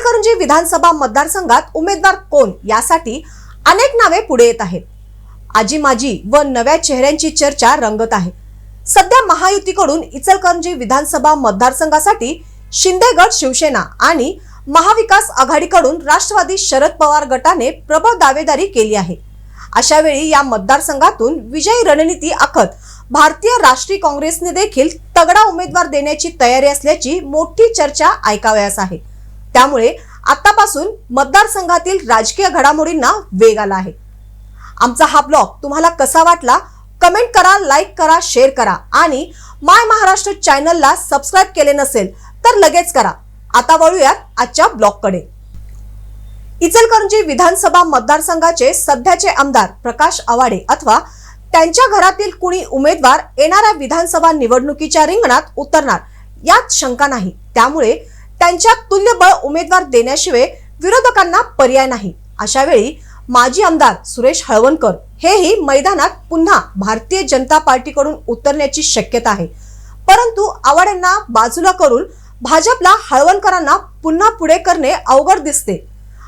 इचलकरंजी विधानसभा मतदारसंघात उमेदवार कोण यासाठी अनेक नावे पुढे येत आहेत. आजी माजी व नव्या चेहऱ्यांची चर्चा रंगत आहे. सध्या महायुतीकडून इचलकरंजी विधानसभा मतदारसंघासाठी शिंदे गट शिवसेना आणि महाविकास आघाडीकडून राष्ट्रवादी शरद पवार गटाने प्रबळ दावेदारी केली आहे. अशा वेळी या मतदारसंघातून विजयी रणनीती आखत भारतीय राष्ट्रीय काँग्रेसने देखील तगडा उमेदवार देण्याची तयारी असल्याची मोठी चर्चा ऐकावयास आहे. त्यामुळे आतापासून मतदारसंघातील राजकीय घडामोडींना वेग आला आहे. आमचा हा ब्लॉग तुम्हाला कसा वाटला? कमेंट करा लाईक करा शेअर करा आणि माय महाराष्ट्र चॅनलला सबस्क्राईब केले नसेल तर लगेच करा. आता वळूयात आजच्या ब्लॉगकडे. इचलकरंजी विधानसभा मतदारसंघाचे सध्याचे आमदार प्रकाश आवाडे अथवा त्यांच्या घरातील कुणी उमेदवार येणाऱ्या विधानसभा निवडणुकीच्या रिंगणात उतरणार यात शंका नाही. त्यामुळे त्यांच्या तुल्यबळ उमेदवार देण्याशिवाय विरोधकांना पर्याय नाही. अशा वेळी माजी आमदार सुरेश हळवणकर हेही मैदानात पुन्हा भारतीय जनता पार्टीकडून उतरण्याची शक्यता आहे. परंतु आवाड्यांना बाजूला करून भाजपला हळवणकरांना पुन्हा पुढे करणे अवघड दिसते.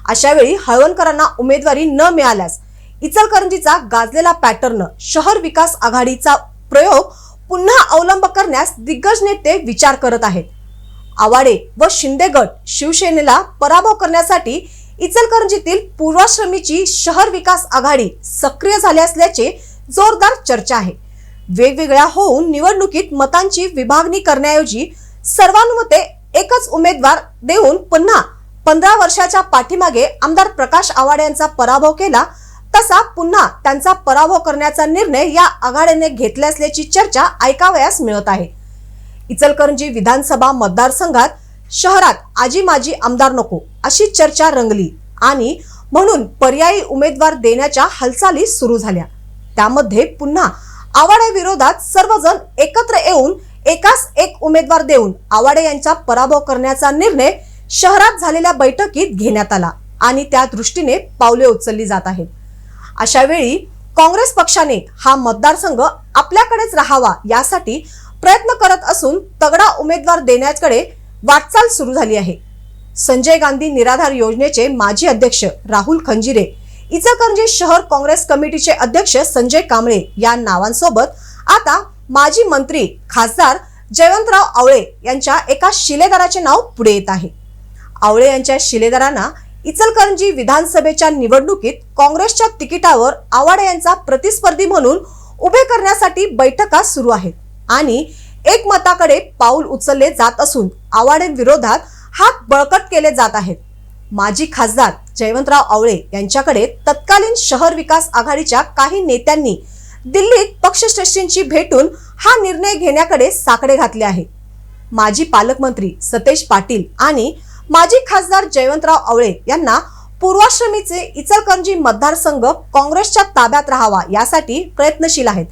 अशा वेळी हळवणकरांना उमेदवारी न मिळाल्यास इचलकरंजीचा गाजलेला पॅटर्न शहर विकास आघाडीचा प्रयोग पुन्हा अवलंब करण्यास दिग्गज नेते विचार करत आहेत. आवाडे व शिंदे गट शिवसेनेला पराभव करण्यासाठी इचलकरंजीतील पूर्वाश्रमीची शहर विकास आघाडी सक्रिय झाली असल्याचे जोरदार चर्चा आहे. वेगवेगळ्या होऊन निवडणुकीत मतांची विभागणी करण्याऐवजी सर्वानुमते एकच उमेदवार देऊन पुन्हा पंधरा वर्षाच्या पाठीमागे आमदार प्रकाश आवाडे यांचा पराभव केला तसा पुन्हा त्यांचा पराभव करण्याचा निर्णय या आघाडीने घेतला असल्याची चर्चा ऐकावयास मिळत आहे. इचलकरंजी विधानसभा मतदारसंघात शहरात आजी माजी आमदार नको अशी चर्चा रंगली आणि म्हणून पर्यायी उमेदवार देण्याच्या हालचाली सुरू झाल्या. त्यामध्ये पुन्हा आवाडे विरोधात सर्वजण एकत्र येऊन एकाच एक उमेदवार देऊन आवाडे यांचा पराभव करण्याचा निर्णय शहरात झालेल्या बैठकीत घेण्यात आला आणि त्या दृष्टीने पावले उचलली जात आहेत. अशा वेळी काँग्रेस पक्षाने हा मतदारसंघ आपल्याकडेच राहावा यासाठी प्रयत्न करत असून तगडा उमेदवार देण्याकडे वाटचाल सुरू झाली आहे. संजय गांधी निराधार योजनेचे माजी अध्यक्ष राहुल खंजिरे इचलकरंजी शहर काँग्रेस कमिटीचे अध्यक्ष संजय कांबळे या नावांसोबत आता माजी मंत्री खासदार जयवंतराव आवळे यांच्या एका शिलेदाराचे नाव पुढे येत आहे. आवळे यांच्या शिलेदारांना इचलकरंजी विधानसभेच्या निवडणुकीत काँग्रेसच्या तिकिटावर आवाडे यांचा प्रतिस्पर्धी म्हणून उभे करण्यासाठी बैठका सुरू आहेत. आणि एकमताकडे पाऊल उचलले जात असून आवाडेंविरोधात हात बळकट केले जात आहेत. माजी खासदार जयवंतराव आवळे यांच्याकडे तत्कालीन शहर विकास आघाडीच्या काही नेत्यांनी दिल्लीत पक्षश्रेष्ठींची भेटून हा निर्णय घेण्याकडे साकडे घातले आहे. माजी पालकमंत्री सतेज पाटील आणि माजी खासदार जयवंतराव आवळे यांना पूर्वाश्रमीचे इचलकरंजी मतदारसंघ काँग्रेसच्या ताब्यात राहावा यासाठी प्रयत्नशील आहेत.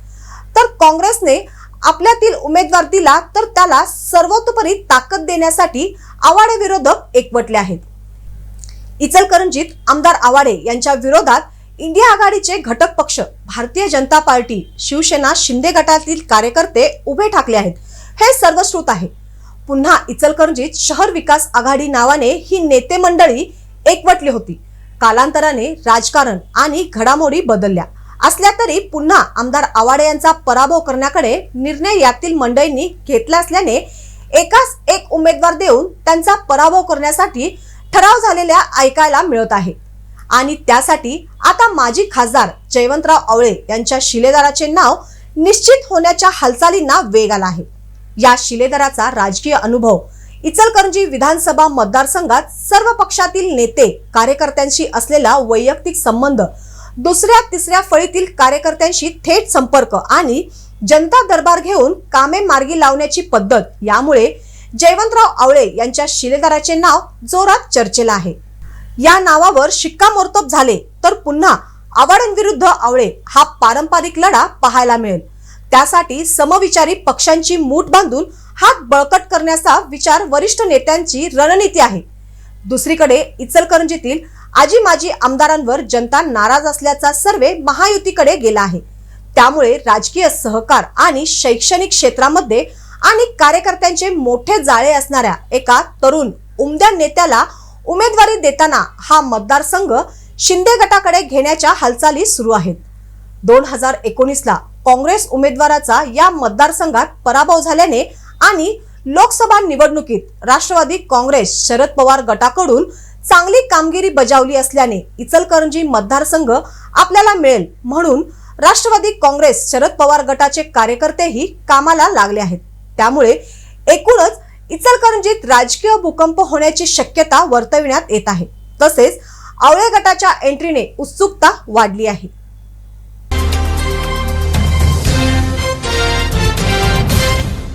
तर काँग्रेसने आपल्यातील उमेदवार दिला तर त्याला सर्वतोपरी ताकद देण्यासाठी आवाडे विरोधक एकवटले आहेत. इचलकरंजीत आमदार आवाडे यांच्या विरोधात इंडिया आघाडीचे घटक पक्ष भारतीय जनता पार्टी शिवसेना शिंदे गटातील कार्यकर्ते उभे ठाकले आहेत. हे सर्वश्रुत आहे. पुन्हा इचलकरंजीत शहर विकास आघाडी नावाने ही नेते मंडळी एकवटली होती. कालांतराने राजकारण आणि घडामोडी बदलल्या. असल्या तरी पुन्हा आमदार आवाडे यांचा पराभव करण्याकडे निर्णय यातील मंडळींनी घेतला असल्याने एकाच एक उमेदवार देऊन त्यांचा पराभव करण्यासाठी ठराव झालेल्या ऐकायला मिळत आहे. आणि त्यासाठी आता माजी खासदार जयवंतराव आवळे यांच्या शिलेदाराचे नाव निश्चित होण्याच्या हालचालींना वेग आला आहे. या शिलेदाराचा राजकीय अनुभव इचलकरंजी विधानसभा मतदारसंघात सर्व पक्षातील नेते कार्यकर्त्यांशी असलेला वैयक्तिक संबंध दुसऱ्या तिसऱ्या फळीतील कार्यकर्त्यांशी थेट संपर्क आणि जनता दरबार घेऊन कामे मार्गी लावण्याची पद्धत यामुळे जयवंतराव आवळे यांच्या शिलेदाराचे नाव जोरात चर्चेला आहे. या नावावर शिक्कामोर्तब झाले तर पुन्हा आवाडांविरुद्ध आवळे हा पारंपरिक लढा पाहायला मिळेल. त्यासाठी समविचारी पक्षांची मूठ बांधून हात बळकट करण्याचा विचार वरिष्ठ नेत्यांची रणनीती आहे. दुसरीकडे इचलकरंजीतील आजी माजी आमदारांवर जनता नाराज असल्याचा सर्वे महायुतीकडे गेला आहे. त्यामुळे राजकीय सहकार आणि शैक्षणिक क्षेत्रामध्ये आणि कार्यकर्त्यांचे मोठे जाळे असणाऱ्या एका तरुण उमद्या नेत्याला उमेदवारी देताना हा मतदारसंघ शिंदे गटाकडे घेण्याच्या हालचाली सुरू आहेत. दोन हजार एकोणीसला काँग्रेस उमेदवाराचा या मतदारसंघात पराभव झाल्याने आणि लोकसभा निवडणुकीत राष्ट्रवादी काँग्रेस शरद पवार गटाकडून चांगली कामगिरी बजावली असल्याने इचलकरंजी मतदारसंघ आपल्याला मिळेल म्हणून राष्ट्रवादी काँग्रेस शरद पवार गटाचे कार्यकर्तेही कामाला लागले आहेत. त्यामुळे एकूणच इचलकरंजीत राजकीय भूकंप होण्याची शक्यता वर्तविण्यात येत आहे. तसेच आवळे गटाच्या एंट्रीने उत्सुकता वाढली आहे.